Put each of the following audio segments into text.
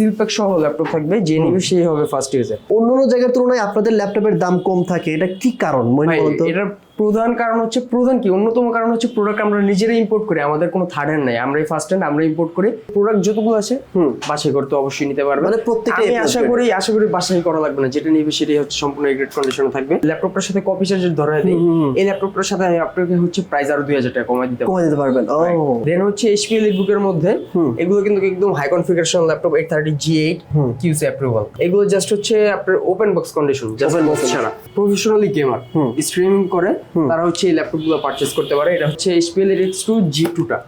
Seal pack সহ laptop থাকবে যে নিবে সেই হবে ফার্স্ট ইউজার অন্য অন্য জায়গার তুলনায় আপনাদের ল্যাপটপের দাম কম থাকে এটা কি কারণ? মনে এটার প্রধান কারণ হচ্ছে প্রধান কি? অন্যতম কারণ হচ্ছে প্রোডাক্ট আমরা নিজেরাই ইম্পোর্ট করি আমাদের কোনো থার্ড হ্যান্ড নাই। আমরাই ফার্স্ট হ্যান্ড আমরা ইম্পোর্ট করি। প্রোডাক্ট যতগুলো আছে হুম। বাছাই করতে অবশ্যই নিতে পারবে। মানে প্রত্যেকটাই আমি আশা করি। আশা করি বাছাই করা লাগবে না। যেটা নিবে সেটাই হচ্ছে সম্পূর্ণ গ্রেড কন্ডিশনে থাকবে। ল্যাপটপটার সাথে কপি চার্জার ধরা দিই এই ল্যাপটপটার সাথে আমি আপনাকে হচ্ছে প্রাইস আরও দুই হাজার টাকা কমাই দিতে পারব। কমে দিতে পারবেন। ও। দেন হচ্ছে এইচপি বুকের মধ্যে এগুলো কিন্তু একদম high configuration laptop eight thirty G eight QC approval এগুলো জাস্ট হচ্ছে আপনার open box condition just box ছাড়া। প্রফেশনালি গেমার স্ট্রিমিং করে তারা হচ্ছে এই ল্যাপটপগুলো পারচেস করতে পারে। এটা হচ্ছে এইচপিএল এর এক্স টু জি টুটা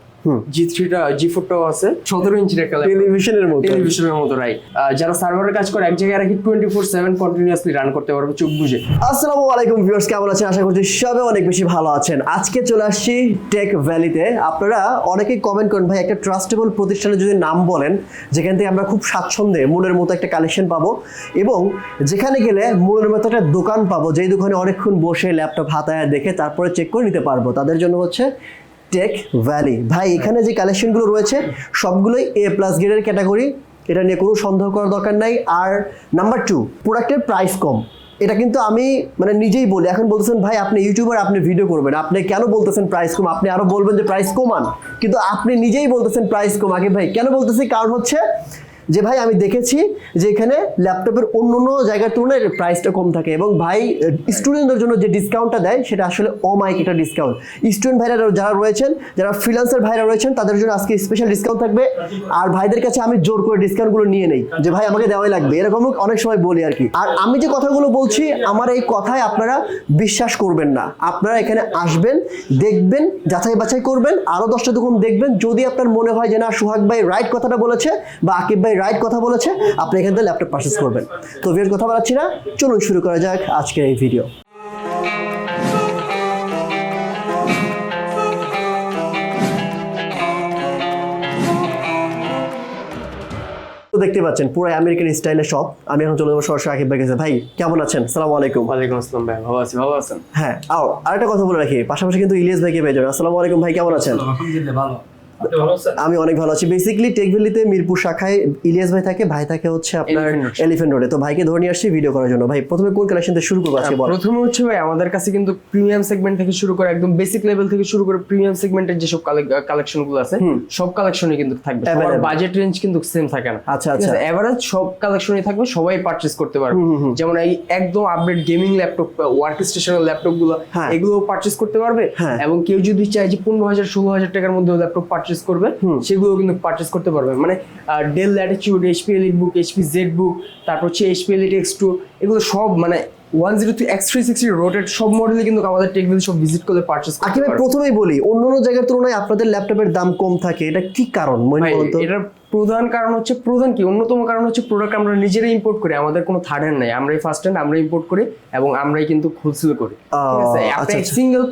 জি থ্রিটা জি ফোরটাও আছে। সতেরো ইঞ্চির একটা টেলিভিশনের মতো। টেলিভিশনের মতো রাইট যারা সার্ভারের কাজ করে এক জায়গায় রাখি twenty four seven continuously run করতে পারবে চোখ বুঝে আসসালামু আলাইকুম ভিউয়ার্স কেমন আছেন? আশা করছি সবাই অনেক বেশি ভালো আছেন। আজকে চলে আসছি টেক ভ্যালিতে আপনারা অনেকেই কমেন্ট করেন ভাই একটা ট্রাস্টেবল প্রতিষ্ঠানে যদি নাম বলেন যেখান থেকে আমরা খুব স্বাচ্ছন্দ্যে মনের মতো একটা কালেকশন পাবো এবং যেখানে গেলে মনের মতো একটা দোকান পাবো যেই দোকানে অনেকক্ষণ বসে ল্যাপটপ হাতায় দেখে তারপরে চেক করে নিতে পারব। তাদের জন্য হচ্ছে টেক ভ্যালি ভাই, এখানে যে কালেকশনগুলো রয়েছে, সবগুলোই এ প্লাস গ্রেডের ক্যাটাগরি এটা নিয়ে কোনো সন্দেহ করার দরকার নাই। আর নাম্বার টু প্রোডাক্টের প্রাইস কম। এটা কিন্তু আমি মানে নিজেই বলি। এখন বলতেছেন, ভাই, আপনি ইউটিউবার আপনি ভিডিও করবেন। আপনি কেন বলতেছেন প্রাইস কম? আপনি আরও বলবেন যে প্রাইস কমান। কিন্তু আপনি নিজেই বলতেছেন প্রাইস কম। আগে ভাই, কেন বলতেছি? কারণ হচ্ছে যে ভাই, আমি দেখেছি যে এখানে ল্যাপটপের অন্য অন্য জায়গার তুলনায় প্রাইসটা কম থাকে এবং ভাই স্টুডেন্টদের জন্য যে ডিসকাউন্টটা দেয়, সেটা আসলে অমাইক একটা ডিসকাউন্ট স্টুডেন্ট ভাইরা যারা রয়েছেন, যারা ফ্রিল্যান্সার ভাইরা রয়েছেন, তাদের জন্য আজকে স্পেশাল ডিসকাউন্ট থাকবে। আর ভাইদের কাছে আমি জোর করে ডিসকাউন্টগুলো নিয়ে নেই, যে ভাই, আমাকে দেওয়াই লাগবে। এরকম অনেক সময় বলি আর কি। আর আমি যে কথাগুলো বলছি, আমার এই কথায় আপনারা বিশ্বাস করবেন না। আপনারা এখানে আসবেন, দেখবেন, যাচাই বাছাই করবেন, আরও দশটা দোকান দেখবেন। যদি আপনার মনে হয় যে, না, সোহাগ ভাই রাইট কথাটা বলেছে বা আকিব ভাই রাইট কথা বলেছে আপনি এখান থেকে ল্যাপটপ পারচেস করবেন। তো ভিডিওর কথা বলাচ্ছি না চলুন শুরু করা যাক আজকের এই ভিডিও তো দেখতে পাচ্ছেন পুরো আমেরিকান স্টাইলের শপ আমি এখন চলে যাব সরাসরি আকিব ভাই কাছে। ভাই কেমন আছেন? সালাম আলাইকুম। ওয়ালাইকুম আসসালাম ভাই ভালো আছি ভালো আছেন? হ্যাঁ আও আরেকটা কথা বলে রাখি পাশাপাশি কিন্তু ইলিয়াস ভাইকে পেয়ে যাবেন। আসসালামু আলাইকুম ভাই কেমন আছেন? আলহামদুলিল্লাহ ভালো। আছেন আমি অনেক ভালো আছি। বেসিক্যালি টেকভ্যালিতে মিরপুর শাখায় ইলিয়াস ভাই থাকে ভাই থাকে হচ্ছে আপনার। এলিফেন্ট রোডে তো ভাইকে ধরে নিয়ে আসছি ভিডিও করার জন্য। ভাই প্রথমে কোন কালেকশন থেকে শুরু করব আজকে বল? প্রথমে হচ্ছে ভাই আমাদের কাছে কিন্তু প্রিমিয়াম সেগমেন্ট থেকে শুরু করে একদম বেসিক লেভেল থেকে শুরু করে প্রিমিয়াম সেগমেন্টের যেসব কালেকশনগুলো আছে সব কালেকশনই কিন্তু থাকবে। সবার বাজেট রেঞ্জ কিন্তু সেম থাকে না। আচ্ছা, আচ্ছা। এভারেজ সব কালেকশনই থাকবে সবাই পারচেজ করতে পারবে। যেমন এই একদম আপডেট গেমিং ল্যাপটপ ওয়ার্ক স্টেশনের ল্যাপটপগুলো হ্যাঁ। এগুলো পারচেজ করতে পারবে হ্যাঁ। এবং কেউ যদি চায় যে পনেরো হাজার ষোলো হাজার টাকার মধ্যে ল্যাপটপ পারচেজ করবে সেগুলো কিন্তু পারচেস করতে পারবে। মানে Dell Latitude HP Elite Book HP Z Book তারপর হচ্ছে এইচপি এলিট এক্স টু এগুলো সব মানে one zero three X three sixty rotated সব মডেলে কিন্তু আমাদের টেকনিক সব ভিজিট করলে পারচেস আর কি প্রথমেই বলি অন্য অন্য জায়গার তুলনায় আপনাদের ল্যাপটপের দাম কম থাকে এটা কি কারণ? মনে এটার প্রধান কারণ হচ্ছে প্রধান কি? অন্যতম কারণ হচ্ছে প্রোডাক্ট আমরা নিজেরাই ইম্পোর্ট করি আমাদের কোনো থার্ড হ্যান্ড নাই। আমরাই ফার্স্ট হ্যান্ড আমরা ইম্পোর্ট করি এবং আমরাই কিন্তু হোলসেল করি। ঠিক আছে? আচ্ছা, আপনি আচ্ছা। সিঙ্গেল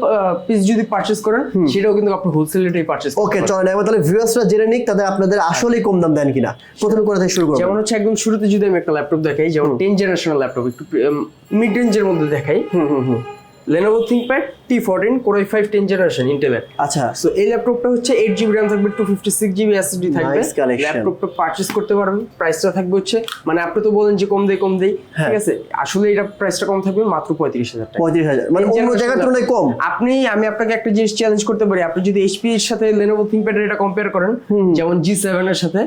পিস যদি পারচেজ করেন সেটাও কিন্তু আপনি হোলসেল রেটেই পারচেজ ওকে চলেন এবার তাহলে ভিউয়ার্সরা জেনে নিক তাদের আপনাদের আসলেই কম দাম দেন কিনা। প্রথমে করে থেকে শুরু করব। যেমন হচ্ছে একদম শুরুতে যদি আমি একটা ল্যাপটপ দেখাই যেমন টেন জেনারেশনাল ল্যাপটপ একটু মিড রেঞ্জের মধ্যে দেখাই। হুম হুম হুম। Lenovo ThinkPad T fourteen core i five ten generation ইন্টেলের আচ্ছা সো এই ল্যাপটপটা হচ্ছে এইট জিবি র্যাম থাকবে two fifty six GB SSD থাকবে. ল্যাপটপটা পারচেস করতে পারবেন প্রাইসটা থাকবে হচ্ছে মানে আপনি তো বলেন যে কম দেই কম দেই হ্যাঁ। ঠিক আছে? আসলে এটা প্রাইসটা কম থাকবে মাত্র পঁয়ত্রিশ হাজার টাকা। পঁয়ত্রিশ হাজার মানে অন্য জায়গার। তুলনায় কম। আপনি আমি আপনাকে একটা জিনিস চ্যালেঞ্জ করতে পারি আপনি যদি এইচপি এর সাথে লেনোভো থিংকপ্যাড এর এটা কম্পেয়ার করেন যেমন জি সেভেন এর সাথে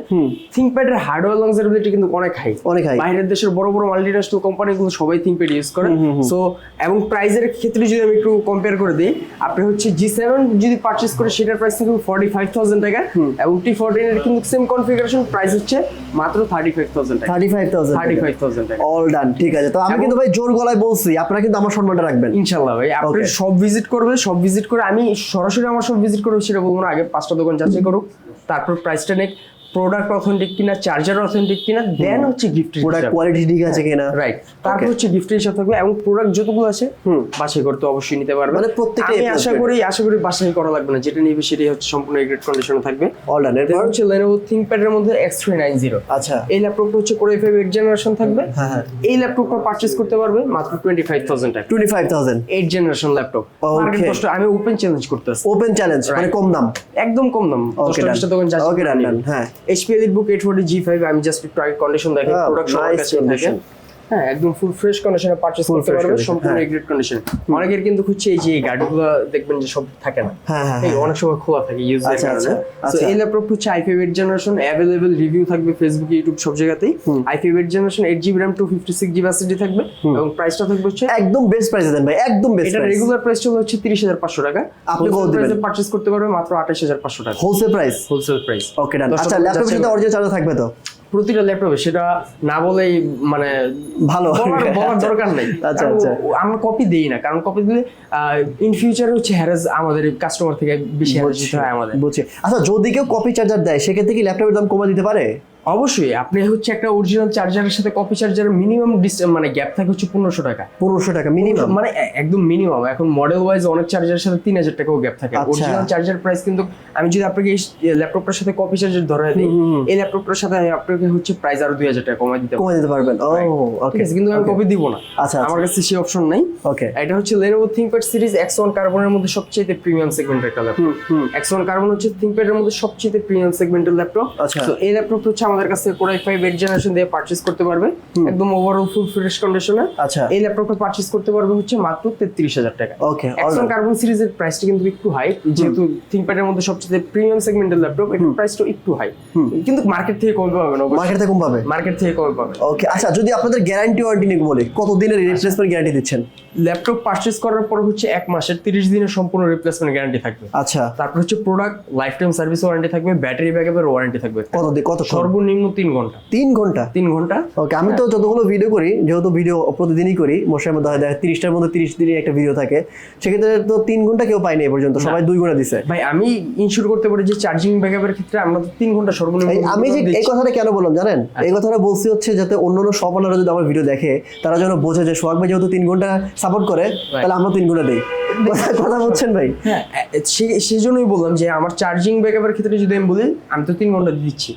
থিংকপ্যাড এর হার্ডওয়্যার লংজারেবিলিটি কিন্তু অনেক হাই অনেক high। বাইরের দেশের বড় বড় মাল্টিন্যাশনাল কোম্পানিগুলো সবাই থিংকপ্যাড ইউজ করে। সো এবং প্রাইজের ক্ষেত্রে যদি আমি একটু কম্পেয়ার করে দিই আপনি হচ্ছে জি সেভেন যদি পারচেস করে সেটার প্রাইস কিন্তু ফর্টি ফাইভ থাউজেন্ড টাকা এবং টি ফোরটিন এর কিন্তু সেম কনফিগারেশন প্রাইস হচ্ছে মাত্র থার্টি ফাইভ থাউজেন্ড টাকা। Thirty five thousand thirty five thousand টাকা। অল ডান ঠিক আছে। তো আমি কিন্তু ভাই জোর গলায় বলছি আপনারা কিন্তু আমার সম্মানটা রাখবেন। ইনশাল্লাহ ভাই আপনি সব ভিজিট করবে সব ভিজিট করে আমি সরাসরি আমার সব ভিজিট করব সেটা বলব না আগে পাঁচটা দোকান যাচাই করুক তারপর প্রাইসটা নেক। প্রোডাক্ট অথেন্টিক কিনা চার্জার অথেন্টিক কিনা দেন হচ্ছে গিফট প্রোডাক্ট কোয়ালিটি ঠিক আছে কিনা। রাইট তারপর হচ্ছে গিফটের হিসাব থাকবে এবং প্রোডাক্ট যতগুলো আছে হুম। বাছাই করতে অবশ্যই নিতে পারবে। মানে প্রত্যেকটাই আমি আশা করি আশা করি বাছাই করা লাগবে না। যেটা নিবে সেটাই হচ্ছে সম্পূর্ণ গ্রেড কন্ডিশনে থাকবে। অল ডান Then এরপর? হচ্ছে Lenovo ThinkPad এর মধ্যে X390 আচ্ছা। এই ল্যাপটপটা হচ্ছে কোরাই ফাইভ এইট জেনারেশন থাকবে। হ্যাঁ, হ্যাঁ। এই ল্যাপটপটা পারচেস করতে পারবে মাত্র টোয়েন্টি ফাইভ থাউজেন্ড টাকা। Twenty five thousand eight generation laptop Okay. আমি ওপেন চ্যালেঞ্জ করতেছি ওপেন চ্যালেঞ্জ মানে কম দাম। একদম কম দাম। ওকে দশটা দোকান যাচাই ওকে ডান হ্যাঁ। HP Book eight four G five আমি জাস্ট একটু আগে কন্ডিশন Oh, প্রোডাক্ট সবার কাছে হ্যাঁ একদম ফুল ফ্রেশ কন্ডিশনে পারচেজ করতে condition, সম্পূর্ণ হ্যাঁ। গ্রেড কন্ডিশন অনেকের কিন্তু হচ্ছে এই যে গাড়িগুলো দেখবেন যে সব থাকে না। হ্যাঁ হ্যাঁ হ্যাঁ। অনেক সময় খোলা থাকে ইউজ আচ্ছা, কারণে। আচ্ছা, তো আচ্ছা। এই ল্যাপটপ হচ্ছে I five eight generation available review থাকবে ফেসবুক ইউটিউব সব জায়গাতেই। I five eight generation eight GB RAM two fifty six GB থাকবে। এবং প্রাইসটা থাকবে হচ্ছে একদম বেস্ট প্রাইসে দেন ভাই একদম বেস্ট এটা রেগুলার প্রাইস চলে হচ্ছে তিরিশ হাজার পাঁচশো টাকা। আপনি কত দিবেন? পারচেস করতে পারবে মাত্র আঠাশ হাজার পাঁচশো টাকা। Wholesale price wholesale price okay done আচ্ছা ল্যাপটপের সাথে অরিজিনাল চার্জার থাকবে তো? প্রতিটা ল্যাপটপে সেটা না বলেই মানে ভালো। বলার দরকার নেই। আচ্ছা, আচ্ছা। আমরা কপি দিই না। কারণ কপি দিলে ইন ফিউচার হচ্ছে হ্যারাস আমাদের কাস্টমার থেকে বেশি হ্যারাস হয় আমাদের। বুঝছি। আচ্ছা যদি কেউ কপি চার্জার দেয় সেক্ষেত্রে কি ল্যাপটপের দাম কমে দিতে পারে? অবশ্যই আপনি হচ্ছে একটা অরিজিনাল চার্জারের সাথে কপি চার্জারের মিনিমাম মানে গ্যাপ থাকে হচ্ছে পনেরোশো টাকা। পনেরোশো টাকা মিনিমাম মানে একদম মিনিমাম এখন মডেল ওয়াইজ অনেক চার্জারের সাথে তিন হাজার টাকাও গ্যাপ থাকে। আচ্ছা। অরিজিনাল চার্জার প্রাইস কিন্তু আমি যদি আপনাকে এই ল্যাপটপটার সাথে কপি চার্জার ধরে দিই এই ল্যাপটপটার সাথে আমি আপনাকে হচ্ছে প্রাইস আরও দুই হাজার টাকা কমাই দিতে পারব। কমে দিতে পারবেন। ও ঠিক ওকে আছে কিন্তু আমি কপি দিব না। আচ্ছা, আমার কাছে সেই অপশন নাই। ওকে এটা হচ্ছে Lenovo ThinkPad সিরিজ X1 কার্বনের মধ্যে সবচেয়ে প্রিমিয়াম সেগমেন্টের একটা ল্যাপটপ হুম X1 কার্বন হচ্ছে ThinkPad এর মধ্যে সবচেয়ে প্রিমিয়াম সেগমেন্টের ল্যাপটপ আচ্ছা। তো এই ল্যাপটপটা হচ্ছে আমাদের কাছে Core i5 8 জেনারেশন দিয়ে পারচেজ করতে পারবে। একদম ওভারঅল ফুল ফ্রেশ কন্ডিশনে আচ্ছা। এই ল্যাপটপটা পারচেজ করতে পারবে হচ্ছে মাত্র 33000 টাকা। ওকে X1 কার্বন সিরিজের প্রাইসটা কিন্তু একটু হাই যেহেতু ThinkPad মধ্যে সবচেয়ে প্রিমিয়াম সেগমেন্টের ল্যাপটপ এটার প্রাইসটা একটু হাই কিন্তু মার্কেট থেকে কমে পাবেন মার্কেট থেকে কম পাবে? মার্কেট থেকে কমে পাবেন ওকে আচ্ছা যদি আপনাদের গ্যারান্টি ওয়ারেন্টি নিয়ে বলি কত দিনের রিপ্লেসমেন্ট গ্যারান্টি দিচ্ছেন? ল্যাপটপ পারচেজ করার পর হচ্ছে এক মাসের তিরিশ দিনের সম্পূর্ণ রিপ্লেসমেন্ট গ্যারান্টি থাকবে। আচ্ছা। তারপর হচ্ছে product life time service warranty থাকবে ব্যাটারি ব্যাকআপের ওয়ারেন্টি থাকবে। কত কত সর্বনিম্ন তিন ঘণ্টা। তিন ঘণ্টা? তিন ঘণ্টা। ওকে আমি তো যতগুলো ভিডিও করি যেহেতু ভিডিও প্রতিদিনই করি মশার মধ্যে দেখা তিরিশটার মধ্যে তিরিশ একটা ভিডিও থাকে সেক্ষেত্রে তো তিন ঘণ্টা কেউ পায়নি এ পর্যন্ত সবাই দুই ঘণ্টা দিছে। ভাই আমি ইনশিওর করতে পারি যে চার্জিং ব্যাকআপের ক্ষেত্রে আমরা তো তিন ঘণ্টা সর্বনিম্ন আমি যে এই কথাটা কেন বললাম জানেন? এই কথাটা বলছি হচ্ছে যাতে অন্যান্য সব ওনারা যদি আমার ভিডিও দেখে তারা যেন বোঝে যে সোহাগ ভাই যেহেতু তিন ঘণ্টা সাপোর্ট করে তাহলে আমরা তিন ঘণ্টা দিই। কথা- বলছেন ভাই? হ্যাঁ সেই জন্যই বললাম যে আমার চার্জিং ব্যাকআপের ক্ষেত্রে যদি আমি বলি আমি তো তিন ঘণ্টা দিচ্ছি।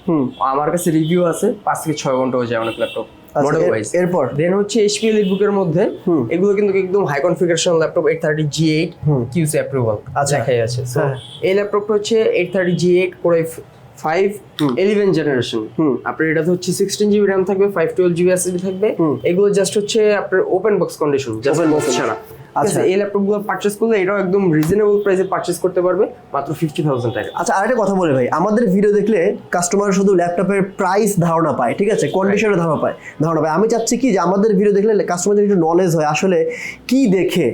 আমার কাছে রিভিউ আছে পাঁচ থেকে ছয় ঘণ্টা হয়ে যায় অনেক ল্যাপটপ আচ্ছা, মডেল ওয়াইজ এরপর? দেন হচ্ছে এইচপি বুকের মধ্যে এগুলো কিন্তু একদম high configuration laptop eight thirty G eight QC approval আচ্ছা। দেখাই আছে। হ্যাঁ। এই ল্যাপটপটা হচ্ছে এইট থার্টি জি এইট করে ফাইভ ইলেভেন জেনারেশন আপনার এটাতে হচ্ছে সিক্সটিন জিবি র্যাম থাকবে ফাইভ টুয়েলভ জিবি এসএসডি থাকবে। এগুলো জাস্ট হচ্ছে আপনার open box condition just box ছাড়া। আচ্ছা। আচ্ছা। এই ল্যাপটপগুলো পারচেস করলে এটাও একদম রিজনেবল প্রাইসে পারচেস করতে পারবে মাত্র ফিফটি থাউজেন্ড টাকা। আচ্ছা আরেকটা কথা বলে ভাই। আমাদের ভিডিও দেখলে কাস্টমার শুধু ল্যাপটপের প্রাইস ধারণা পায় ঠিক আছে? কন্ডিশনের ধারণা পায় ধারণা পায়। আমি চাচ্ছি কি যে আমাদের ভিডিও দেখলে কাস্টমারদের একটু নলেজ হয় আসলে কি দেখে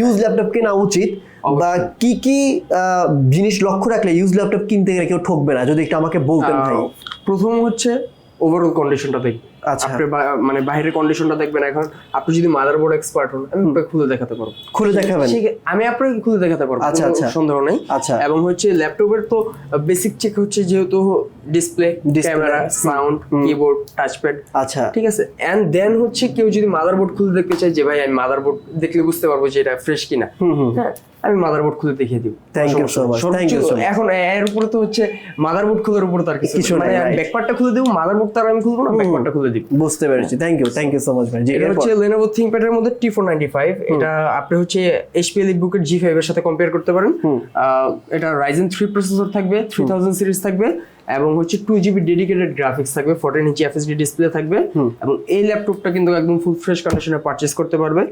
ইউজ ল্যাপটপ কেনা উচিত বা কি কি আহ, জিনিস লক্ষ্য রাখলে ইউজ ল্যাপটপ কিনতে গেলে কেউ ঠকবে না যদি একটু আমাকে বলতেন ভাই। প্রথম হচ্ছে ওভারঅল কন্ডিশনটা দেখবেন আচ্ছা। আপনার মানে বাইরের কন্ডিশনটা দেখবেন এখন। আপনি যদি মাদারবোর্ড এক্সপার্ট হন আমি আপনাকে খুলে দেখাতে পারব। খুলে দেখাবেন? আমি আপনাকে খুলে দেখাতে পারব আচ্ছা, আচ্ছা। সন্দেহ নেই। আচ্ছা। এবং হচ্ছে ল্যাপটপের তো বেসিক চেক হচ্ছে যেহেতু display camera sound keyboard touchpad আচ্ছা। ঠিক আছে? এন্ড দেন হচ্ছে কেউ যদি মাদারবোর্ড খুলে দেখতে চায় যে ভাই আমি মাদারবোর্ড দেখলে বুঝতে পারব যে এটা ফ্রেশ কিনা। হ্যাঁ আমি মাদারবোর্ড খুলে দেখিয়ে দিব। you so much, thank you so much. এখন এর উপরে তো হচ্ছে মাদারবোর্ড খোলার উপরে তার কিছু মানে. ব্যাকপার্টটা খুলে দেবো মাদারবোর্ড তার আমি খুলবো না ব্যাকপার্টটা খুলে দিব বুঝতে পেরেছি। Thank you thank you so much ভাই এটা হচ্ছে Lenovo ThinkPad এর মধ্যে T495 এটা আপনি হচ্ছে HP EliteBook এর G5 এর সাথে কম্পেয়ার করতে পারেন। আহ, এটা Ryzen 3 প্রসেসর থাকবে 3000 সিরিজ থাকবে। এবং হচ্ছে টু জিবি ডেডিকেটেড গ্রাফিক্স থাকবে ফোরটিন ইঞ্চি এফএসডি ডিসপ্লে থাকবে এবং এই ল্যাপটপটা কিন্তু একদম ফুল ফ্রেশ কন্ডিশনে পারচেস করতে পারবে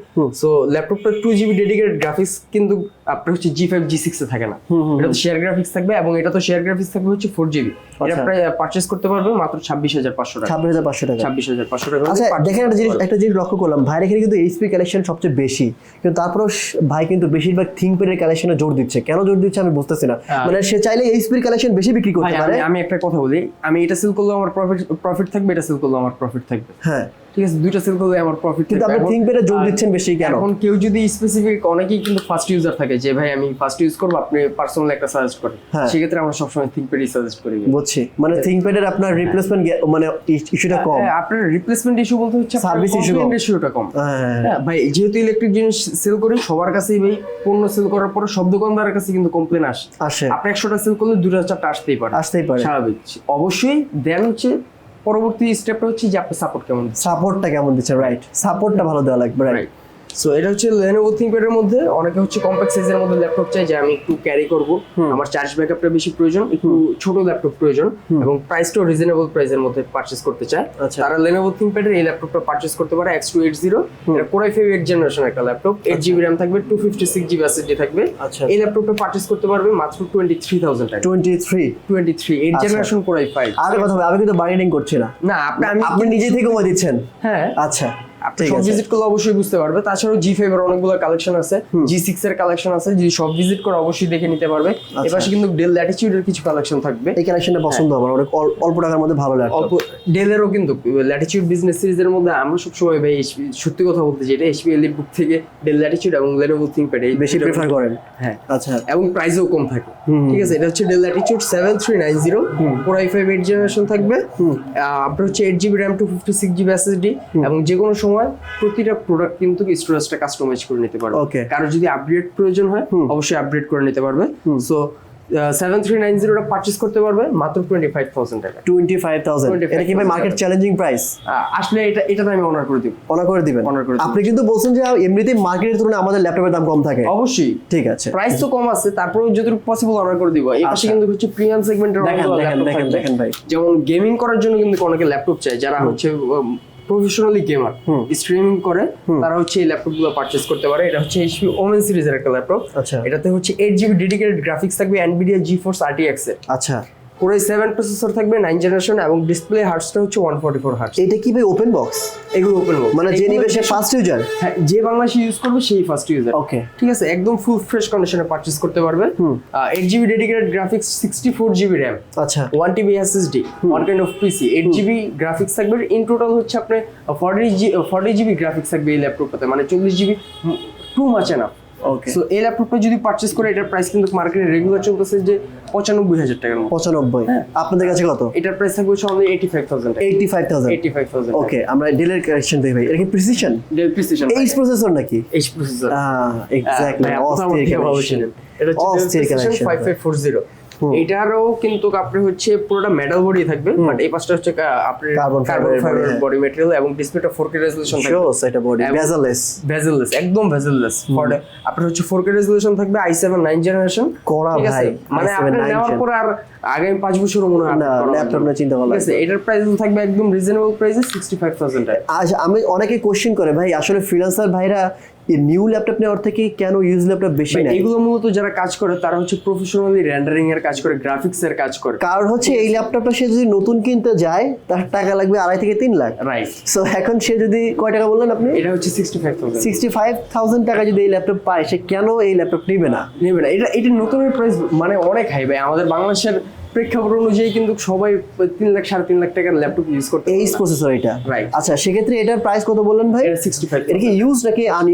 সো ল্যাপটপটা টু জিবি ডেডিকেটেড গ্রাফিক্স কিন্তু আপনার হচ্ছে জি ফাইভ জি সিক্স এ থাকে না। এটা তো শেয়ার গ্রাফিক্স থাকবে এবং এটা তো শেয়ার গ্রাফিক্স থাকবে হচ্ছে ফোর জিবি এটা আচ্ছা। প্রায় পারচেস করতে পারবে মাত্র ছাব্বিশ হাজার পাঁচশো টাকা। ছাব্বিশ হাজার পাঁচশো টাকা। ছাব্বিশ হাজার পাঁচশো টাকা। আচ্ছা দেখেন একটা জিনিস একটা জিনিস লক্ষ্য করলাম। ভাইয়ের এখানে কিন্তু এইচপি কালেকশন সবচেয়ে বেশি। কিন্তু তারপরেও ভাই কিন্তু বেশিরভাগ থিঙ্কপ্যাডের কালেকশনে জোর দিচ্ছে। কেন জোর দিচ্ছে আমি বুঝতেছি না। হ্যাঁ। মানে সে চাইলে এইচপির কালেকশন বেশি বিক্রি করতে পারে। আমি একটা কথা বলি, আমি এটা সেল করলে আমার প্রফিট প্রফিট থাকবে, এটা সেল করলে আমার প্রফিট থাকবে। হ্যাঁ। ঠিক আছে দুইটা সেল করলে আমার প্রফিট কিন্তু আপনি থিঙ্কপ্যাডে জোর দিচ্ছেন বেশি কেন? এখন কেউ যদি স্পেসিফিক অনেকেই কিন্তু ফার্স্ট ইউজার থাকে যে ভাই আমি ফার্স্ট ইউজ করব আপনি পার্সোনাল একটা সাজেস্ট করেন। হ্যাঁ। সেক্ষেত্রে আমরা সবসময় থিঙ্কপ্যাডই সাজেস্ট করি। বুঝছি। মানে থিঙ্কপ্যাডের আপনার রিপ্লেসমেন্ট মানে ইস্যুটা কম। হ্যাঁ, আপনার রিপ্লেসমেন্ট ইস্যু বলতে হচ্ছে Service issue কম। রেশিওটা কম। হ্যাঁ হ্যাঁ ভাই যেহেতু ইলেকট্রিক জিনিস সেল করি সবার কাছেই ভাই পণ্য সেল করার পরে সব দোকানদারের কাছে কিন্তু কমপ্লেন আসে। আসে। আপনি একশোটা সেল করলে দুটা চারটা আসতেই পারে। আসতেই পারে। স্বাভাবিক। অবশ্যই দেন হচ্ছে পরবর্তী স্টেপটা হচ্ছে যে আপনি সাপোর্ট কেমন সাপোর্টটা কেমন দিচ্ছে রাইট সাপোর্টটা ভালো দেওয়া লাগবে রাইট. সো এটা হচ্ছে Lenovo ThinkPad এর মধ্যে। অনেকে হচ্ছে কম্প্যাক্ট সাইজের মধ্যে ল্যাপটপ চাই যে আমি একটু ক্যারি করব। আমার চার্জ ব্যাকআপটা বেশি প্রয়োজন একটু ছোট ল্যাপটপ প্রয়োজন এবং প্রাইসটাও রিজনেবল প্রাইসের মধ্যে পারচেজ করতে চায়। আচ্ছা। তারা Lenovo ThinkPad এর এই ল্যাপটপটা পারচেজ করতে পারে X280 এটা Core i5 8 জেনারেশন একটা ল্যাপটপ 8 জিবি RAM থাকবে 256 জিবি SSD থাকবে। আচ্ছা। এই ল্যাপটপটা পারচেজ করতে পারবে মাত্র 23000 টাকা। টোয়েন্টি থ্রি 23 8 আচ্ছা। জেনারেশন Core i5 আর কথা হবে আমি কিন্তু বার্গেনিং করছি না। না আপনি আপনি নিজে থেকে দিচ্ছেন? হ্যাঁ। আচ্ছা। আপনি সব ভিজিট করলে অবশ্যই বুঝতে পারবে। তাছাড়াও জি ফাইভ এর অনেকগুলো কালেকশন আছে। জি সিক্স এর কালেকশন আছে। যদি সব ভিজিট করে অবশ্যই দেখে নিতে পারবে। আচ্ছা। এপাশে কিন্তু ডেল ল্যাটিচিউড এর কিছু কালেকশন থাকবে। এই কালেকশনটা পছন্দ আমার। অনেক অল্প টাকার মধ্যে ভালো অল্প ডেলেরও কিন্তু ল্যাটিচিউড বিজনেস সিরিজের মধ্যে আমরা সবসময় ভাই সত্যি কথা বলতে যেটা এইচপি এলিট বুক থেকে ডেল ল্যাটিচিউড এবং লেনোভো থিংকপ্যাড এই বেশি প্রেফার করেন। হ্যাঁ। আচ্ছা। এবং প্রাইসও কম থাকে। ঠিক আছে? এটা হচ্ছে Dell Latitude seven three nine zero four I five eight generation থাকবে। আপনার হচ্ছে eight GB RAM two fifty six GB SSD এবং যে কোনো সময় প্রতিটা প্রোডাক্ট কিন্তু স্টোরেজটা কাস্টমাইজ করে নিতে পারবে। Okay. কারও যদি আপগ্রেড প্রয়োজন হয় অবশ্যই আপগ্রেড করে নিতে পারবে। সো সেভেন থ্রি নাইন জিরোটা পারচেস করতে পারবে মাত্র টোয়েন্টি ফাইভ থাউজেন্ড টাকা। টোয়েন্টি ফাইভ থাউজেন্ড এটা কি ভাই মার্কেট চ্যালেঞ্জিং প্রাইস আসলে এটা এটা আমি অনার করে দিব। অনার করে দিবেন? Honor করে। আপনি কিন্তু বলছেন যে এমনিতেই মার্কেটের তুলনায় আমাদের ল্যাপটপের দাম কম থাকে। অবশ্যই। ঠিক আছে। প্রাইস তো কম আছে তারপরেও যতটুকু পসিবল অনার করে দিব। এই পাশে আচ্ছা। কিন্তু হচ্ছে প্রিমিয়াম সেগমেন্টের দেখেন, দেখেন, দেখেন, ভাই। যেমন গেমিং করার জন্য কিন্তু অনেকে ল্যাপটপ চায়। যারা হচ্ছে প্রফেশনালি গেমার স্ট্রিমিং করে তারা হচ্ছে এই ল্যাপটপগুলো পারচেস করতে পারে। এটা হচ্ছে এইচপি ওমেন সিরিজের একটা ল্যাপটপ। আচ্ছা। এটাতে হচ্ছে এইট জিবি ডেডিকেটেড গ্রাফিক্স থাকবে এনভিডিয়া জি ফোর্স এক্সের। আচ্ছা। কোরে সেভেন প্রসেসর থাকবে নাইন জেনারেশন এবং ডিসপ্লে হার্টসটা হচ্ছে ওয়ান ফোর্টি ফোর হার্টস এটা কি ভাই ওপেন বক্স এগুলো ওপেন বক্স মানে যে নিবে সে ফার্স্ট ইউজার হ্যাঁ যে বাংলাদেশি ইউজ করবে সেই ফার্স্ট ইউজার ওকে ঠিক আছে একদম ফুল ফ্রেশ কন্ডিশনে পারচেস করতে পারবে। Eight GB dedicated graphics sixty four GB RAM আচ্ছা। One TB SSD one kind of PC eight GB graphics থাকবে। ইন টোটাল হচ্ছে আপনার forty G forty GB graphics থাকবে এই ল্যাপটপটাতে মানে চল্লিশ GB too much enough so এই ল্যাপটপটা যদি পারচেস করে এটার প্রাইস কিন্তু মার্কেটে রেগুলার চলতেছে যে পঁচানব্বই হাজার টাকার মতো। পঁচানব্বই। হ্যাঁ। আপনাদের কাছে কত? এটার প্রাইস থাকবে হচ্ছে আমাদের eighty five thousand eighty five thousand eighty five thousand okay আমরা ডেলের কালেকশন দেখি ভাই। এটা কি precision Dell Precision H processor নাকি? এইচ প্রসেসর এক্স্যাক্টলি হ্যাঁ, অস্থির কালেকশন এটা হচ্ছে ফাইভ ফাইভ ফোর জিরো এটারও কিন্তু আপনি হচ্ছে পুরোটা মেটাল বডি থাকবে বাট এই পাশটা হচ্ছে আপনার কার্বন ফাইবার। বডি ম্যাটেরিয়াল এবং ডিসপ্লেটা ফোর কে রেজলিউশন থাকবে। শোস এটা বডি বেজালেস ভেজেললেস একদম ভেজেললেস ফর আপনার হচ্ছে ফোর কে রেজলিউশন থাকবে আই সেভেন নাইন জেনারেশন কড়া ভাই, মানে আপনি নেওয়ার পর আর আগামী পাঁচ বছরও মনে হয় না, laptop নিয়ে চিন্তা করা ঠিক আছে এটার প্রাইস থাকবে একদম রিজনেবল প্রাইসে সিক্সটি ফাইভ থাউজেন্ড টাকা। আজ আমি অনেকে কোশ্চেন করে ভাই আসলে ফ্রিল্যান্সার ভাইরা এই নিউ ল্যাপটপ নেওয়ার থেকে কেন ইউজ ল্যাপটপ বেশি নেয়? এগুলো মূলত যারা কাজ করে তারা হচ্ছে প্রফেশনালি রেন্ডারিং এর কাজ করে গ্রাফিক্স এর কাজ করে। কারণ হচ্ছে এই ল্যাপটপটা সে যদি নতুন কিনতে যায় তার টাকা লাগবে আড়াই থেকে তিন লাখ। রাইট সো এখন সে যদি কয় টাকা বললেন আপনি? এটা হচ্ছে sixty five thousand sixty five thousand টাকা যদি এই ল্যাপটপ পায় সে কেন এই ল্যাপটপ নিবে না? নেবে না। এটা এটা নতুনের প্রাইস মানে অনেক হাই ভাই। আমাদের বাংলাদেশের প্রেক্ষাপট অনুযায়ী কিন্তু সবাই তিন লাখ সাড়ে তিন লাখ টাকার ল্যাপটপ ইউজ করতে এইচ প্রসেসর এটা। রাইট আচ্ছা সেক্ষেত্রে এটার প্রাইস কত বললেন ভাই? এটা সিক্সটি ফাইভ এটা কি ইউজ নাকি আনি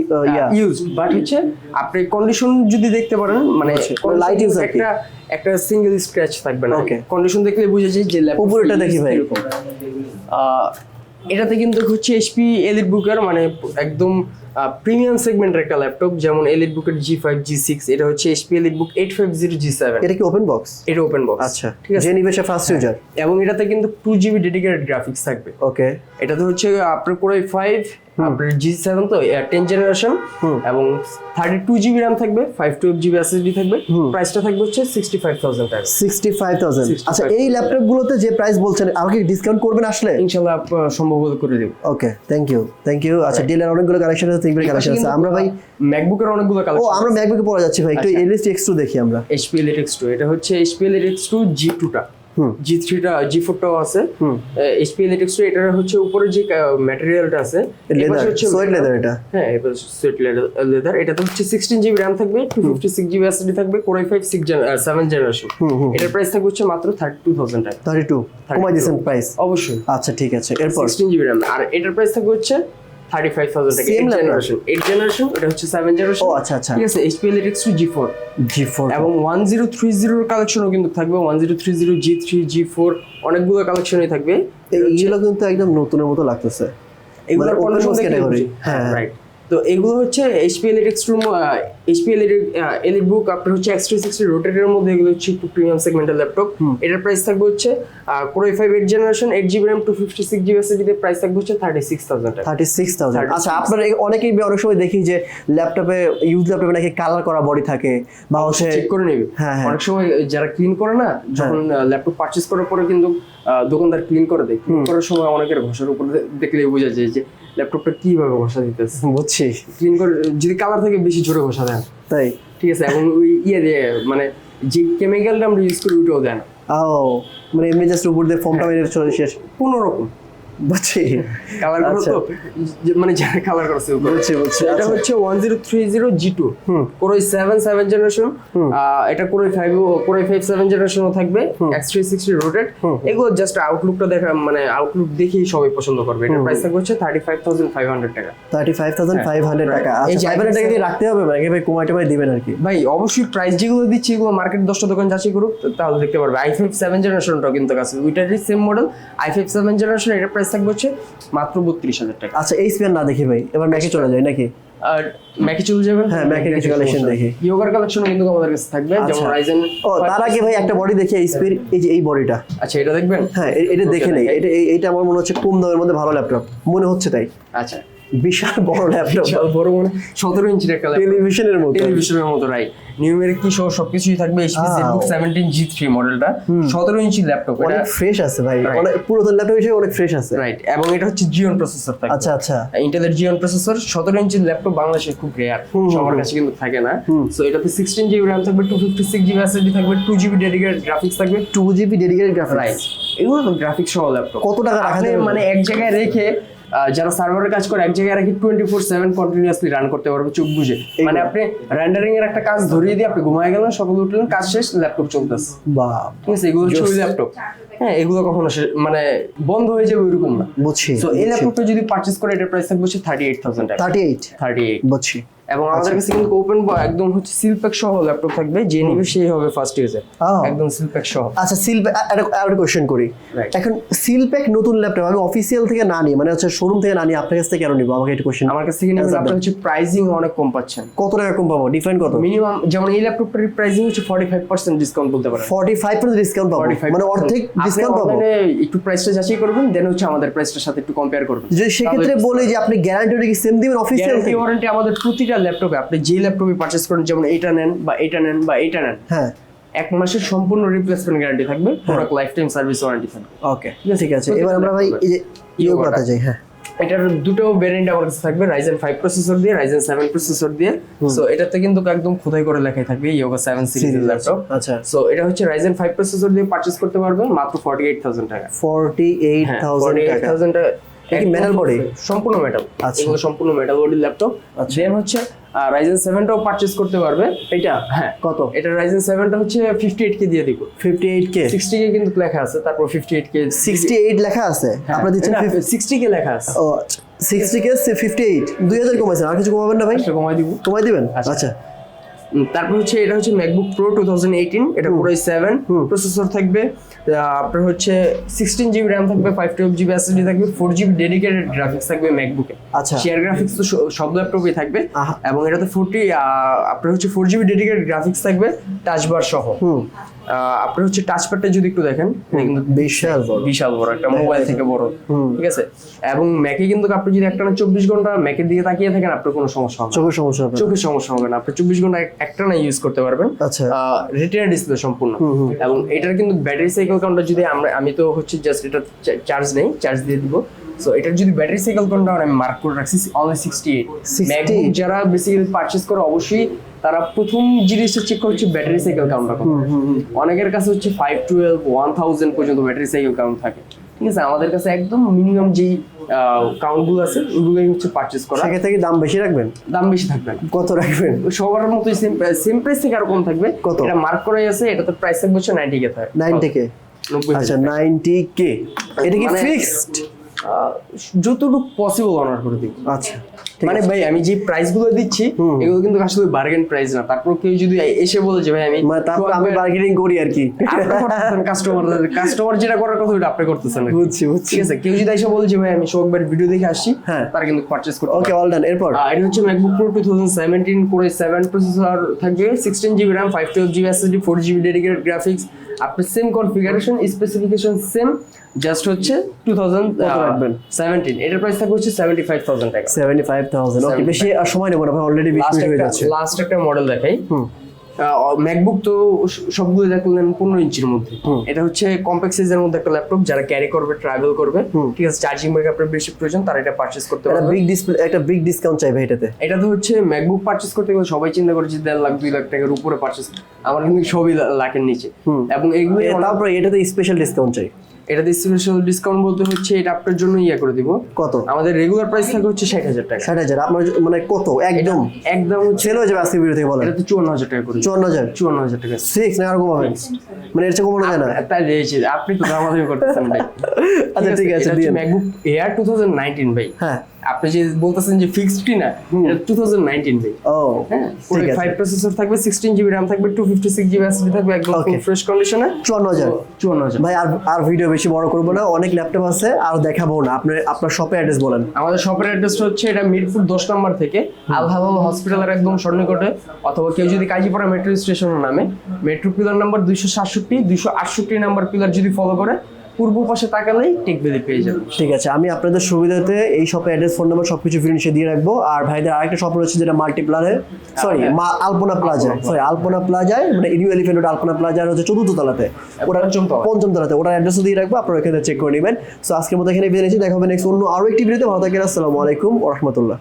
ইউজ বাট হচ্ছে আপনি কন্ডিশন যদি দেখতে পারেন মানে আচ্ছা, কিন্তু user কি? একটা একটা সিঙ্গেল স্ক্র্যাচ থাকবে না. কন্ডিশন দেখলে বুঝে যায় যে উপরেরটা use দেখি ভাই। এটাতে কিন্তু হচ্ছে এইচপি এলিট বুকার মানে একদম প্রিমিয়াম সেগমেন্টের একটা ল্যাপটপ যেমন এলিট বুকের জি ফাইভ জি সিক্স এটা হচ্ছে HP Elite Book eight five zero G seven এটা কি ওপেন বক্স এটা ওপেন বক্স আচ্ছা ঠিক আছে? সে ফার্স্ট ইউজার এবং এটাতে কিন্তু টু জিবি ডেডিকেটেড গ্রাফিক্স থাকবে। ওকে এটাতে হচ্ছে আপনার কোরাই ফাইভ আপনার G seven to ten generation এবং থার্টি টু জিবি র্যাম থাকবে ফাইভ টুয়েলভ জিবি এসএসডি থাকবে প্রাইসটা থাকবে হচ্ছে সিক্সটি ফাইভ থাউজেন্ড টাকা। সিক্সটি ফাইভ থাউজেন্ড আচ্ছা এই ল্যাপটপ গুলোতে যে প্রাইস বলছেন আর কি ডিসকাউন্ট করবেন আসলে? ইনশাল্লাহ সম্ভব হলে করে দেবো। Okay thank you thank you আচ্ছা ডিলের অনেকগুলো কালেকশন আছে থিঙ্কবের কালেকশন আছে। আমরা ভাই ম্যাকবুকের অনেকগুলো ও কালেকশন আমরা ম্যাকবুকে পড়া যাচ্ছি ভাই একটু। এলিস্ট এক্স টু দেখি আমরা। এইচপি এলিটেক্স টু এটা হচ্ছে এইচপি এলিটেক্স টু জি টুটা। জি থ্রিটা জি ফোরটাও আছে। এইচপি এলিটেক্স টু এটার হচ্ছে উপরে যে ম্যাটেরিয়ালটা আছে লেদার সোয়েট লেদার এটা। হ্যাঁ এবার সুইট লেদার এটাতে হচ্ছে সিক্সটিন জিবি র্যাম থাকবে two fifty six GB SSD থাকবে core i five six seven generation এটার প্রাইস থাকবে হচ্ছে মাত্র থার্টি টু থাউজেন্ড টাকা। থার্টি টু কমাই দিয়েছেন প্রাইস অবশ্যই। আচ্ছা ঠিক আছে। এরপর? সিক্সটিন জিবি র্যাম আর এটার প্রাইস থাকবে হচ্ছে থার্টি ফাইভ থাউজেন্ড টাকা। Same জেনারেশন এইট জেনারেশন এটা হচ্ছে সেভেন জেনারেশন ও আচ্ছা আচ্ছা। ঠিক আছে জি ফোর জি ফোর এবং ওয়ান জিরো থ্রি জিরোর কালেকশনও কিন্তু থাকবে one zero three zero G three G four অনেকগুলো কালেকশনই থাকবে। এইগুলো কিন্তু একদম নতুনের মতো লাগতেছে। এগুলো মানে open কন্ডিশন box দেখলে category। বুঝি। হ্যাঁ হ্যাঁ। রাইট তো এগুলো হচ্ছে HP elite extreme HP elite elite book আপনার হচ্ছে এক্স থ্রি সিক্সটি রোটেটের মধ্যে এগুলো হচ্ছে একটু প্রিমিয়াম সেগমেন্টের ল্যাপটপ এটার প্রাইস থাকবে হচ্ছে core i five eight generation eight GB RAM two fifty six GB এসএসডিতে price থাকবে হচ্ছে thirty six thousand thirty six thousand আচ্ছা আপনার অনেকেই অনেক সময় দেখি যে ল্যাপটপে ইউজ ল্যাপটপে নাকি কালার করা বডি থাকে বা হচ্ছে চেক করে নেবে। হ্যাঁ, হ্যাঁ। অনেক সময় যারা ক্লিন করে না যখন ল্যাপটপ পারচেজ করার পরে কিন্তু দোকানদার ক্লিন করে দেয়। ক্লিন করার সময় অনেকের ঘষার উপরে দেখলে বোঝা যায় যে ল্যাপটপটা কীভাবে ঘষা দিতেছে? বুঝছি। ক্লিন করে যদি কালার থেকে বেশি জোরে ঘষা দেন। তাই? ঠিক আছে এবং ওই ইয়ে দিয়ে মানে যে কেমিক্যালটা আমরা ইউজ করি ওইটাও দেন। ও মানে এমনি জাস্ট উপর দিয়ে ফর্মটা মেরে চলে শেষ। কোনো রকম। বুঝছি কালার করো আচ্ছা। তো। মানে যারা কালার করছে বুঝছি, বুঝছি, এটা আচ্ছা। হচ্ছে one zero three zero G two core i seven seven generation এটা core i five core i five seven জেনারেশনও থাকবে। এক্স থ্রি সিক্সটি রোটেড এগুলো জাস্ট আউটলুকটা দেখা মানে আউটলুক দেখেই সবাই পছন্দ করবে। এটা প্রাইস থাকবে হচ্ছে thirty five thousand five hundred টাকা। Thirty five thousand five hundred টাকা। আচ্ছা টাকা কি রাখতে হবে নাকি ভাই কমাই টমাই দিবেন আর কি। ভাই অবশ্যই প্রাইস যেগুলো দিচ্ছি এগুলো মার্কেট দশটা দোকান যাচাই করুক তাহলে দেখতে পারবে। আই ফাইভ সেভেন জেনারেশনটাও কিন্তু আছে। দুইটারই same model i five seven generation এটার প্রাইস থাকবে হচ্ছে মাত্র বত্রিশ হাজার টাকা। আচ্ছা এই স্পেন না দেখি ভাই এবার ম্যাকে চলে যায় নাকি? আর ম্যাকে চলে যাবেন হ্যাঁ, ম্যাকের কিছু collection দেখি। ইয়োগার কালেকশন কিন্তু আমাদের কাছে থাকবে যেমন আচ্ছা। রাইজেন ও তার আগে ভাই একটা বডি দেখি এই যে এই বডিটা আচ্ছা এটা দেখবেন? হ্যাঁ এটা দেখে নেই এটা এইটা আমার মনে হচ্ছে কম দামের মধ্যে ভালো ল্যাপটপ মনে হচ্ছে তাই। আচ্ছা। বিশাল বড় ল্যাপটপ বড় মনে সতেরো ইঞ্চির একটা টেলিভিশনের মতো। টেলিভিশনের মতো রাইট নিউমেরিক কি সহ সবকিছুই থাকবে HP Wow. ZBook seventeen G three মডেলটা সতেরো ইঞ্চি ল্যাপটপ এটা অনেক ফ্রেশ আছে ভাই. অনেক পুরাতন ল্যাপটপ হিসেবে অনেক ফ্রেশ আছে। রাইট এবং এটা হচ্ছে জিওন প্রসেসর থাকবে। আচ্ছা আচ্ছা। ইন্টেলের জিওন প্রসেসর সতেরো ইঞ্চির ল্যাপটপ বাংলাদেশে খুব রেয়ার সবার কাছে কিন্তু থাকে না। সো এটাতে সিক্সটিন জিবি র্যাম থাকবে two fifty six GB SSD থাকবে টু জিবি ডেডিকেটেড গ্রাফিক্স থাকবে। Two GB dedicated right graphics এগুলো তো গ্রাফিক্স সহ ল্যাপটপ কত টাকা রাখা যাবে? মানে এক জায়গায় রেখে যারা সার্ভারের কাজ করে এক জায়গায় রাখি twenty four seven continuously run করতে পারবে চোখ বুঝে মানে আপনি র্যান্ডারিং এর একটা কাজ ধরিয়ে দিয়ে আপনি ঘুমায় গেলেন সকালে উঠলেন কাজ শেষ ল্যাপটপ চলতেছে। বা ঠিক আছে এগুলো হচ্ছে ল্যাপটপ হ্যাঁ এগুলো কখনো মানে বন্ধ হয়ে যাবে ওইরকম না। বুঝছি তো এই ল্যাপটপটা যদি পারচেস করে এটার প্রাইস থাকবে হচ্ছে thirty eight thousand thirty eight thirty eight বুঝছি। এবং আমাদের কাছে কিন্তু ওপেন একদম হচ্ছে সিলপ্যাক সহ ল্যাপটপ থাকবে যে নিবে সেই হবে ফার্স্ট ইউজার. একদম সিলপ্যাক সহ। আচ্ছা সিল একটা কোয়েশ্চেন করি। এখন সিল প্যাক নতুন ল্যাপটপ আমি অফিসিয়াল থেকে না নিই মানে হচ্ছে শোরুম থেকে না নিই আপনার কাছ থেকে কেন নিবো? আমাকে একটা কোয়েশ্চেন আমার কাছ থেকে Answer আপনার হচ্ছে প্রাইজিং অনেক কম পাচ্ছেন। কত টাকা কম পাবো? ডিফারেন্ট কত? মিনিমাম যেমন এই ল্যাপটপটার প্রাইসিং হচ্ছে ফর্টি ফাইভ পার্সেন্ট ডিসকাউন্ট বলতে পারেন। ফর্টি ফাইভ পার্সেন্ট ডিসকাউন্ট পাবো মানে অর্ধেক ডিসকাউন্ট পাবো? online-এ একটু প্রাইসটা যাচাই করবেন দেন হচ্ছে আমাদের প্রাইসটার সাথে একটু কম্পেয়ার করবেন। যদি সেক্ষেত্রে বলি যে আপনি গ্যারান্টি কি সেম দিবেন অফিসিয়াল গ্যারান্টি ওয়ারেন্টি আমাদের প্রতিটা ল্যাপটপে আপনি যে ল্যাপটপে পারচেজ করেন যেমন এটা নেন বা এটা নেন বা এটা নেন হ্যাঁ। এক মাসের সম্পূর্ণ রিপ্লেসমেন্ট গ্যারান্টি থাকবে product life time service warranty থাকবে। ওকে ঠিক আছে? এবার আমরা ভাই এই যে করতে টা। যাই হ্যাঁ। এটার দুটো ভ্যারিয়েন্ট আমার কাছে থাকবে রাইজেন ফাইভ প্রসেসর দিয়ে রাইজেন সেভেন প্রসেসর দিয়ে। সো এটাতে কিন্তু একদম খোদাই করে লেখাই থাকবে ইয়োগা সেভেন সিরিজের ল্যাপটপ আচ্ছা। সো এটা হচ্ছে রাইজেন ফাইভ প্রসেসর দিয়ে পারচেজ করতে পারবেন মাত্র ফর্টি এইট থাউজেন্ড টাকা। ফর্টি এইট হ্যাঁ টাকা। এটা কি metal body? সম্পূর্ণ মেটাল আচ্ছা। এগুলো সম্পূর্ণ মেটাল বডির ল্যাপটপ দেন হচ্ছে রাইজেন সেভেনটাও পারচেজ করতে পারবে। এটা? হ্যাঁ। কত? এটা রাইজেন সেভেনটা হচ্ছে ফিফটি এইট কে দিয়ে দিব। Fifty eight K sixty K কিন্তু লেখা আছে তারপর fifty eight K sixty eight লেখা আছে? হ্যাঁ, আপনারা দিচ্ছেন সিক্সটি কে লেখা আছে। ও সিক্সটি কে ফিফটি এইট দুই হাজার কমাইছেন আর কিছু কমাবেন না ভাই? কমাই দিব। কমাই দিবেন? আচ্ছা। তারপর হচ্ছে এটা হচ্ছে MacBook Pro two thousand eighteen এটা পুরো সেভেন প্রসেসর থাকবে আপনার হচ্ছে সিক্সটিন জিবি র্যাম থাকবে ফাইভ টুয়েলভ জিবি এসএসডি থাকবে ফোর জিবি ডেডিকেটেড গ্রাফিক্স থাকবে ম্যাকবুকে আচ্ছা। শেয়ার গ্রাফিক্স তো সব ল্যাপটপেই থাকবে। এবং এটাতে ফোরটি আপনার হচ্ছে ফোর জিবি ডেডিকেটেড গ্রাফিক্স থাকবে টাচবার সহ। আপনার হচ্ছে টাচ প্যাডটা যদি একটু দেখেন কিন্তু বিশাল বড়। বিশাল বড় একটা মোবাইল থেকে বড়। ঠিক আছে? এবং ম্যাকে কিন্তু আপনি যদি একটা না চব্বিশ ঘণ্টা ম্যাকের দিকে তাকিয়ে থাকেন আপনার কোনো সমস্যা হবে। চোখের সমস্যা হবে চোখের সমস্যা হবে না। আপনি চব্বিশ ঘণ্টা এক- একটা না ইউজ করতে পারবেন। আচ্ছা। রেটিনা ডিসপ্লে সম্পূর্ণ। এবং এটার কিন্তু ব্যাটারি সাইকেল কাউন্টার যদি আমরা আমি তো হচ্ছে জাস্ট এটা চার্জ নেই চার্জ দিয়ে দিব। সো এটার যদি ব্যাটারি সাইকেল কাউন্টার আমি মার্ক করে রাখছি অনলি সিক্সটি এইট 68 ম্যাকবুক যারা বেসিক্যালি পারচেস করে অবশ্যই তারা প্রথম জিনিসটা চেক করে হচ্ছে ব্যাটারি সাইকেল কাউন্টার অনেকের কাছে হচ্ছে ফাইভ টুয়েলভ ওয়ান থাউজেন্ড পর্যন্ত ব্যাটারি সাইকেল কাউন্ট থাকে। ঠিক আছে? আমাদের কাছে একদম মিনিমাম যেই কাউন্টগুলো আছে ওগুলোই হচ্ছে পারচেস করা। সেক্ষেত্রে কি দাম বেশি রাখবেন? দাম বেশি থাকবে। কত রাখবেন? সবার মতোই সেম সেম প্রাইস থেকে আর কম থাকবে। কত? এটা মার্ক করাই আছে এটা তো প্রাইস থাকবে হচ্ছে 90 কে থাকে নাইনটি কে আচ্ছা। নাইনটি কে এটা কি ফিক্সড যতটুকু পসিবল অনার করে দিব আচ্ছা। মানে ভাই আমি যে প্রাইসগুলো দিচ্ছি এগুলো কিন্তু আসলে বার্গেন প্রাইস না। তারপর কেউ যদি এসে বলে যে ভাই আমি মানে তারপর আমি বার্গেনিং করি আর কি। কাস্টমার কাস্টমার যেটা করার কথা ওটা আপনি করতেছেন বুঝছি বুঝছি। ঠিক আছে? কেউ যদি এসে বলে যে ভাই আমি শোক ভাইয়ের ভিডিও দেখে আসছি হ্যাঁ। তারা কিন্তু পারচেজ করতে ওকে অল ডান এরপর? এটা হচ্ছে MacBook Pro two thousand seventeen করে সেভেন প্রসেসর থাকবে sixteen GB RAM five twelve GB SSD four GB dedicated graphics আপনার same configuration specification same just হচ্ছে টু থাউজেন্ড কত রাখবেন? সেভেন্টিন এটার প্রাইস থাকবে হচ্ছে সেভেন্টি ফাইভ থাউজেন্ড টাকা। সেভেন্টি ফাইভ থাউজেন্ড ওকে বেশি আর সময় নেব না ভাই অলরেডি বিক্রি লাস্ট হয়ে যাচ্ছে। লাস্ট একটা মডেল দেখাই। হুম। ম্যাকবুক তো সবগুলো দেখলেন পনেরো ইঞ্চির মধ্যে। এটা হচ্ছে কম্প্যাক্ট সাইজের মধ্যে একটা ল্যাপটপ যারা ক্যারি করবে ট্রাভেল করবে। ঠিক আছে চার্জিং ব্যাকআপের বেশি প্রয়োজন তারা এটা পারচেস করতে পারে পারবে। বিগ ডিসপ্লে একটা বিগ ডিসকাউন্ট চাইবে এটাতে। এটা তো হচ্ছে ম্যাকবুক পারচেস করতে গেলে সবাই চিন্তা করে যে দেড় লাখ দুই লাখ টাকার উপরে পারচেস আমার কিন্তু সবই লাখের নিচে। এবং এগুলো তারপরে এটাতে স্পেশাল ডিসকাউন্ট চাই। এটাতে স্পেশাল ডিসকাউন্ট বলতে হচ্ছে এটা আপনার জন্য ইয়ে করে দিব। কত? আমাদের রেগুলার প্রাইস থাকে হচ্ছে ষাট হাজার টাকা। ষাট হাজার আপনার মানে কত? একদম। একদম সেল হয়ে যাবে আজকে ভিডিও থেকে বলেন। এটা তো চুয়ান্ন হাজার টাকা করে। চুয়ান্ন হাজার? চুয়ান্ন হাজার টাকা। সিক্স না আরও কমাবেন মানে এর চেয়ে কমানো যায় না? তাই দিয়েছি। আপনি তো দামাদামি করতেছেন ভাই। আচ্ছা, ঠিক আছে। MacBook Air two thousand nineteen ভাই। হ্যাঁ। আপনি যে বলতেছেন যে ফিক্সড এটা টু থাউজেন্ড নাইনটিন ভাই। ও হ্যাঁ প্রসেসর থাকবে সিক্সটিন জিবি র্যাম থাকবে two fifty six GB SSD থাকবে একদম ফ্রেশ কন্ডিশনে চুয়ান্ন হাজার। চুয়ান্ন হাজার। ভাই আর আর ভিডিও বেশি বড় করব না অনেক ল্যাপটপ আছে আর দেখাবো না। আপনার আপনার শপে অ্যাড্রেস বলেন। আমাদের শপের অ্যাড্রেসটা হচ্ছে এটা মিরপুর দশ নম্বর থেকে আল হালাল হসপিটালের একদম সন্নিকটে অথবা কেউ যদি কাজীপাড়া মেট্রো স্টেশনের নামে মেট্রো পিলার নাম্বার দুইশো সাতষট্টি দুইশো আটষট্টি নাম্বার পিলার যদি ফলো করে পূর্ব পাশে তাকালেই টেক ভ্যালি পেয়ে যাবেন। ঠিক আছে আমি আপনাদের সুবিধাতে এই শপে অ্যাড্রেস ফোন নাম্বার সবকিছু ফিনিশে দিয়ে রাখব। আর ভাইদের আরেকটা শপ রয়েছে যেটা মাল্টিপ্লারে sorry Alpana plaza sorry Alpana প্লাজায় মানে ইনিউ এলিফেন্ট রোড আলপনা প্লাজার হচ্ছে চতুর্থ তলাতে। ওটা পঞ্চম তলাতে ওটার অ্যাড্রেসও দিয়ে রাখব আপনারা এখানে চেক করে নেবেন। সো আজকের মতো এখানে বিদায় নিচ্ছি দেখা হবে নেক্সট অন্য আরও একটি ভিডিওতে ভালো থাকেন আসসালামু আলাইকুম ওরহমতুল্লাহ